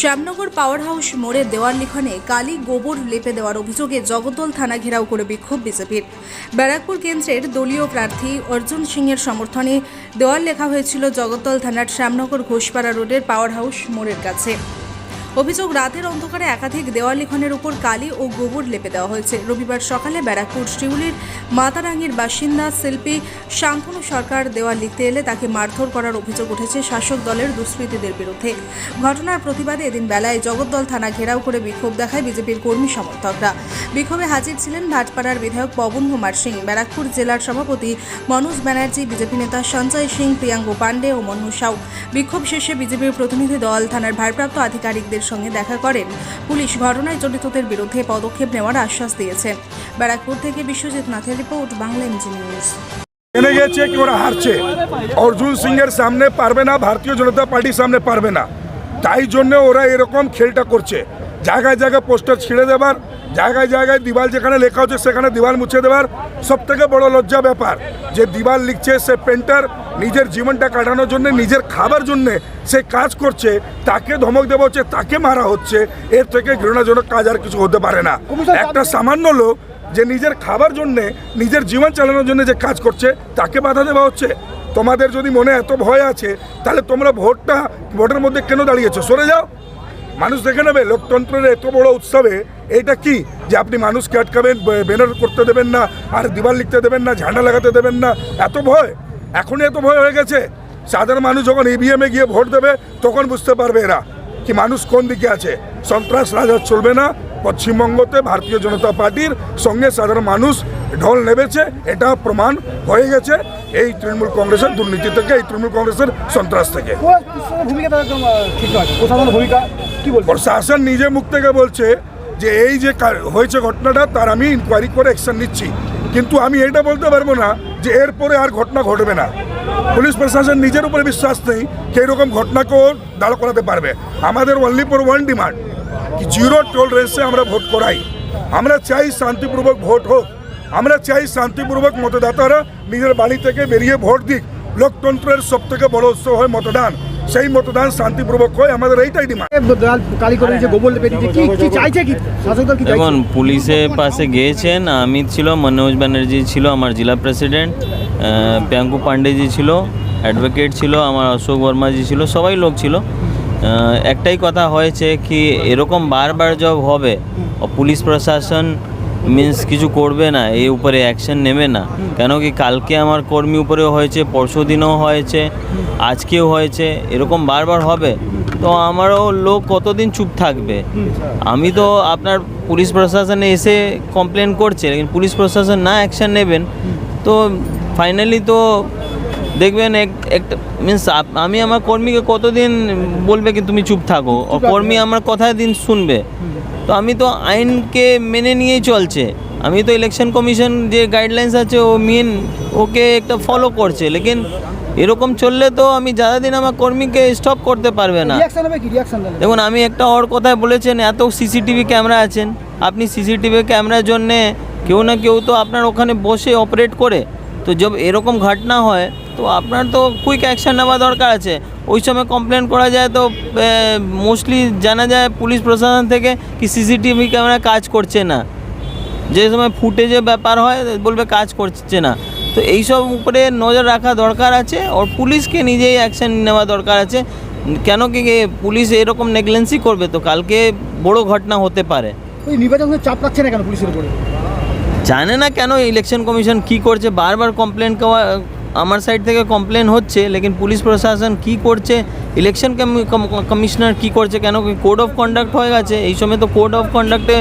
Shyamnagar power house মোড়ে দেওয়ার লিখনে কালি গোবর লেপে দেওয়ার অভিযোগে জগদল থানা ঘেরাও করে বিক্ষোভ বিজেপির। ব্যারাকপুর কেন্দ্রের দলীয় প্রার্থী অর্জুন সিংয়ের সমর্থনে দেওয়ার লেখা হয়েছিল জগদল থানার শ্যামনগর ঘোষপাড়া রোডের পাওয়ার হাউস মোড়ের কাছে। অভিযোগ, রাতের অন্ধকারে একাধিক দেওয়াল লিখনের উপর কালি ও গোবর লেপে দেওয়া হয়েছে। রবিবার সকালে ব্যারাকপুর শিউলির মাতারাঙ্গির বাসিন্দা শিল্পী শান্তনু সরকার দেওয়াল লিখতে এলে তাকে মারধর করার অভিযোগ উঠেছে শাসক দলের দুষ্কৃতীদের বিরুদ্ধে। ঘটনার প্রতিবাদে এদিন বেলায় জগদ্দল থানা ঘেরাও করে বিক্ষোভ দেখায় বিজেপির কর্মী সমর্থকরা। বিক্ষোভে হাজির ছিলেন ভাটপাড়ার বিধায়ক পবন কুমার সিং, ব্যারাকপুর জেলার সভাপতি মনোজ ব্যানার্জি, বিজেপি নেতা সঞ্জয় সিং, প্রিয়াঙ্গু পাণ্ডে ও মন্নু সাউ। বিক্ষোভ শেষে বিজেপির প্রতিনিধি দল থানার ভারপ্রাপ্ত আধিকারিকদের সঙ্গে দেখা করেন। পুলিশ ঘটনায় জড়িতদের বিরুদ্ধে পদক্ষেপ নেওয়ার আশ্বাস দিয়েছে। ব্যারাকপুর থেকে বিশ্বজিৎ নাথের রিপোর্ট, বাংলা এমজি নিউজ। জেনে গেছে কি ওরা হারছে। অর্জুন সিং এর সামনে পারবে না, ভারতীয় জনতা পার্টির সামনে পারবে না। তাই জন্য ওরা এরকম খেলটা করছে। জায়গায় জায়গায় পোস্টার ছিঁড়ে দেবার জায়গায় জায়গায় দিওয়াল যেখানে লেখা হচ্ছে সেখানে দিওয়াল মুছে দেওয়ার সব থেকে বড় লজ্জা ব্যাপার। যে দিওয়াল লিখছে সে পেন্টার নিজের জীবনটা কাটানোর জন্য নিজের খাবার জন্য সে কাজ করছে তাকে ধমক দেওয়া হচ্ছে তাকে মারা হচ্ছে এর থেকে ঘৃণাজনক কাজ আর কিছু হতে পারে না। একটা সামান্য লোক যে নিজের খাবার জন্যে নিজের জীবন চালানোর জন্য যে কাজ করছে তাকে বাধা দেওয়া হচ্ছে। তোমাদের যদি মনে এত ভয় আছে তাহলে তোমরা ভোটটা ভোটের মধ্যে কেন দাঁড়িয়েছো? সরে যাও। মানুষ দেখে নেবে, লোকতন্ত্রের এত বড় উৎসবে এটা কি? যে আপনি মানুষকে আটকাবেন ব্যানার করতে দেবেন না, আর দিবার লিখতে দেবেন না, ঝান্ডা লাগাতে দেবেন না, এত ভয়? এখনই এত ভয় হয়ে গেছে। সাধারণ মানুষ যখন ইভিএমে গিয়ে ভোট দেবে, তখন বুঝতে পারবে এরা কি মানুষ কোন দিকে আছে। সন্ত্রাস রাজা চলবে না। পশ্চিমবঙ্গতে ভারতীয় জনতা পার্টির সঙ্গে সাধারণ মানুষ ঢল নেবেছে এটা প্রমাণ হয়ে গেছে এই তৃণমূল কংগ্রেসের দুর্নীতি থেকে, এই তৃণমূল কংগ্রেসের সন্ত্রাস থেকে। ভূমিকা? কি বলব? প্রশাসন নিজে মুখ থেকে বলছে যে এই যে হয়েছে ঘটনাটা, তার আমি ইনকোয়ারি করে অ্যাকশন নিচ্ছি। কিন্তু আমি এটা বলতে পারব না যে এরপরে আর ঘটনা ঘটবে না। পুলিশ প্রশাসন নিজের উপরে বিশ্বাস নেই যে এরকম ঘটনাকেও দাঁড় করাতে পারবে। আমাদের only for one demand zero টলারেন্সে আমরা ভোট করাই। আমরা চাই শান্তিপূর্বক ভোট হোক। আমরা চাই শান্তিপূর্বক মতদাতারা নিজের বাড়ি থেকে বেরিয়ে ভোট দিক। লোকতন্ত্রের সব থেকে বড় উৎসব হয় মতদান। সেই মতদান শান্তিপূর্বক হয় আমাদের এইটাই ডিমান্ড। দেওয়াল কালি করে যে গোবর লেপে কি কি চাইছে কি? শাসক দল কি দেখুন পুলিশের পাশে গিয়েছেন অমিত ছিল মনোজ ব্যানার্জি ছিল আমার জেলা প্রেসিডেন্ট প্রিয়াঙ্কু পান্ডেজি ছিল অ্যাডভোকেট ছিল আমার অশোক বর্মাজি ছিল সবাই লোক ছিল। একটাই কথা হয়েছে কি এরকম বারবার জব হবে পুলিশ প্রশাসন মিন্স কিছু করবে না, এই উপরে অ্যাকশন নেবে না। কেন কি কালকে আমার কর্মী উপরেও হয়েছে, পরশু দিনও হয়েছে, আজকেও হয়েছে, এরকম বারবার হবে। তো আমারও লোক কতদিন চুপ থাকবে? আমি তো আপনার পুলিশ প্রশাসনে এসে কমপ্লেন করছে পুলিশ প্রশাসন না অ্যাকশন নেবেন, তো ফাইনালি তো দেখবেন এক একটা মিনস আমি আমার কর্মীকে কতদিন বলবে কি তুমি চুপ থাকো? ও কর্মী আমার কথায় দিন শুনবে। তো আমি তো আইনকে মেনে নিয়েই চলছে। আমি তো ইলেকশন কমিশন যে গাইডলাইন্স আছে ও মেন ওকে একটা ফলো করছে। লেকিন এরকম চললে তো আমি যারা দিন আমার কর্মীকে স্টপ করতে পারবে না। দেখুন আমি একটা ওর কথায় বলেছেন এত সিসিটিভি ক্যামেরা আছেন। আপনি সিসিটিভি ক্যামেরার জন্যে কেউ না কেউ তো আপনার ওখানে বসে অপারেট করে। তো যব এরকম ঘটনা হয়, তো আপনার তো কুইক অ্যাকশন নেওয়া দরকার আছে। ওই সময় কমপ্লেন করা যায় তো মোস্টলি জানা যায় পুলিশ প্রশাসন থেকে কি সিসিটিভি ক্যামেরা কাজ করছে না। যে সময় ফুটেজে ব্যাপার হয়, বলবে কাজ করছে না। তো এইসব উপরে নজর রাখা দরকার আছে, ওর পুলিশকে নিজেই অ্যাকশন নেওয়া দরকার আছে। কেন কি পুলিশ এরকম নেগলেন্সি করবে তো? কালকে বড় ঘটনা হতে পারে। নির্বাচন চাপ রাখছে না কেন পুলিশের উপরে? জানে না কেন ইলেকশন কমিশন কি করছে, বারবার কমপ্লেন আমার সাইড থেকে কমপ্লেন হচ্ছে, লেকিন পুলিশ প্রশাসন কি করছে ইলেকশন কমিশনার কি করছে, কেন কোড অফ কন্ডাক্ট হয়ে গেছে, এই সময় তো কোড অফ কন্ডাক্টে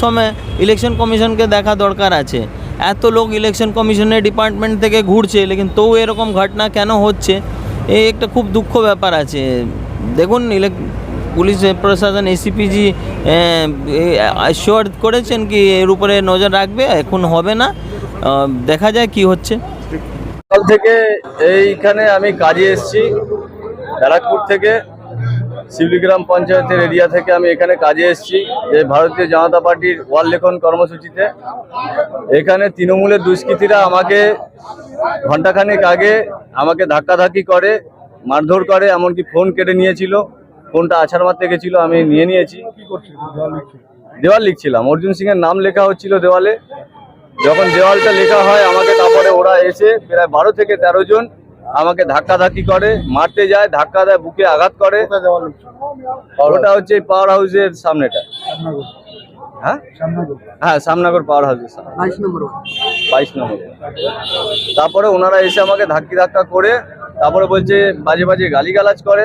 সময় ইলেকশন কমিশনকে দেখা দরকার আছে। এত লোক ইলেকশন কমিশনের ডিপার্টমেন্ট থেকে ঘুরছে, লেকিন তবু এরকম ঘটনা কেন হচ্ছে এই একটা খুব দুঃখ ব্যাপার আছে। দেখুন ইলেক পুলিশ প্রশাসন এসিপিজি শিওর করেছেন কি এর উপরে নজর রাখবে? এখন হবে না। দেখা যায় কি হচ্ছে। থেকে এইখানে আমি কাজে এসেছি। ব্যারাকপুর থেকে শিবলিগ্রাম পঞ্চায়েতের এরিয়া থেকে আমি এখানে কাজে এসেছি। যে ভারতীয় জনতা পার্টির ওয়াল লেখন কর্মসূচিতে। এখানে তৃণমূলের দুষ্কৃতীরা আমাকে ঘন্টাখানেক আগে আমাকে ধাক্কাধাক্কি করে, মারধর করে, এমনকি ফোন কেটে নিয়েছিল। কোনটা আছাড় মারতে গেছিল আমি নিয়ে নিয়েছি। দেওয়াল লিখছিলাম। অর্জুন সিং এর নাম লেখা হচ্ছিল দেওয়ালে। যখন দেওয়ালটা লেখা হয় আমাকে তারপরে ওরা এসে প্রায় বারো থেকে তেরো জন আমাকে ধাক্কাধাক্কি করে মারতে যায় ধাক্কা দেয় বুকে আঘাত করে। ওটা হচ্ছে পাওয়ার হাউসের সামনেটা। হ্যাঁ? হ্যাঁ শ্যামনগর পাওয়ার হাউসের সামনে। বাইশ নম্বর বাইশ নম্বর। তারপরে ওনারা এসে আমাকে ধাক্কি ধাক্কা করে তারপরে বলছে বাজে বাজে গালিগালাজ করে।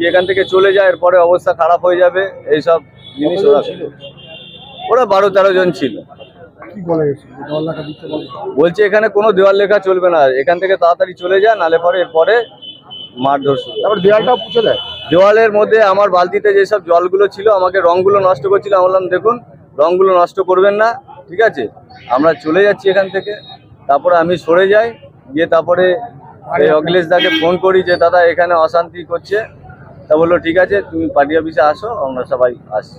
কি এখান থেকে চলে যায় এরপরে অবস্থা খারাপ হয়ে যাবে এইসব জিনিস ওরা ওরা বারো তেরো জন ছিল। বলছে এখানে কোনো দেওয়াল লেখা চলবে না এখান থেকে তাড়াতাড়ি চলে যায় নালে পরে এরপরে মারধর শুরু তারপর দেওয়ালটাও পুছে দেয় দেওয়ালের মধ্যে আমার বালতিতে যেসব জলগুলো ছিল আমাকে রংগুলো নষ্ট করছিল আমি বললাম দেখুন রংগুলো নষ্ট করবেন না ঠিক আছে? আমরা চলে যাচ্ছি এখান থেকে। তারপরে আমি সরে যাই গিয়ে তারপরে অখিলেশ দাকে ফোন করি যে দাদা এখানে অশান্তি করছে। তা বলল ঠিক আছে তুমি পার্টি অফিসে আসো আমরা সবাই আসছি।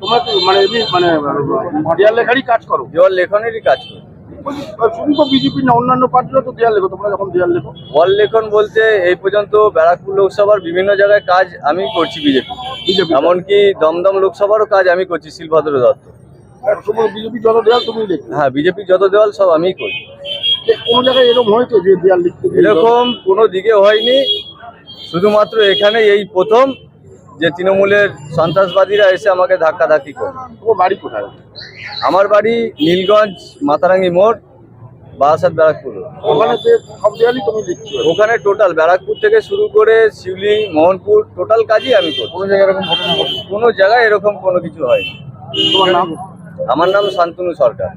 তোমরা মানে মানে দেওয়াল লেখারই কাজ করো? দেওয়াল লেখনেরই কাজ করি। শুধু তো বিজেপি না অন্যান্য পার্টিরও তো দেওয়াল লেখো তোমরা যখন দেওয়াল লেখো? ওয়াল লেখন বলতে এই পর্যন্ত ব্যারাকপুর লোকসভার বিভিন্ন জায়গায় কাজ আমি করছি বিজেপি বিজেপি এমনকি দমদম লোকসভারও কাজ আমি করছি শিলভদ্র দত্ত। বিজেপি যত দেওয়াল তুমি হ্যাঁ বিজেপি যত দেওয়াল সব আমিই করি। কোনো জায়গায় এরকম হয়েছে যে লিখতে এরকম কোনো দিকে হয়নি শুধুমাত্র এখানে এই প্রথম যে তৃণমূলের সন্ত্রাসবাদীরা এসে আমাকে ধাক্কা ধাক্কি করে। তোমার বাড়ি কোথায়? আমার বাড়ি নীলগঞ্জ মাতারাঙ্গি মোড় বারাসাত ব্যারাকপুর। ওখানে যে সব তুমি ওখানে টোটাল ব্যারাকপুর থেকে শুরু করে শিউলি মোহনপুর টোটাল কাজই আমি করি কোনো জায়গায় এরকম কোনো জায়গায় এরকম কোনো কিছু নাম? আমার নাম শান্তনু সরকার।